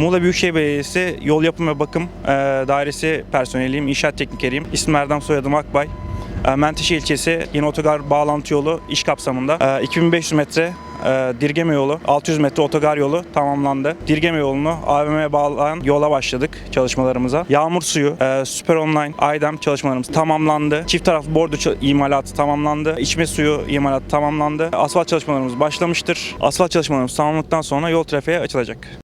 Muğla Büyükşehir Belediyesi Yol Yapım ve Bakım e, Dairesi personeliyim, inşaat teknikeriyim. İsmim Erdem, soyadım Akbay. E, Menteşe ilçesi yeni otogar bağlantı yolu iş kapsamında e, 2500 metre e, Dirgeme yolu, 600 metre otogar yolu tamamlandı. Dirgeme yolunu AVM'ye bağlayan yola başladık çalışmalarımıza. Yağmur suyu, e, Süper Online, Aydem çalışmalarımız tamamlandı. Çift taraflı bordo imalatı tamamlandı. İçme suyu imalatı tamamlandı. Asfalt çalışmalarımız başlamıştır. Asfalt çalışmalarımız tamamlandıktan sonra yol trafiğe açılacak.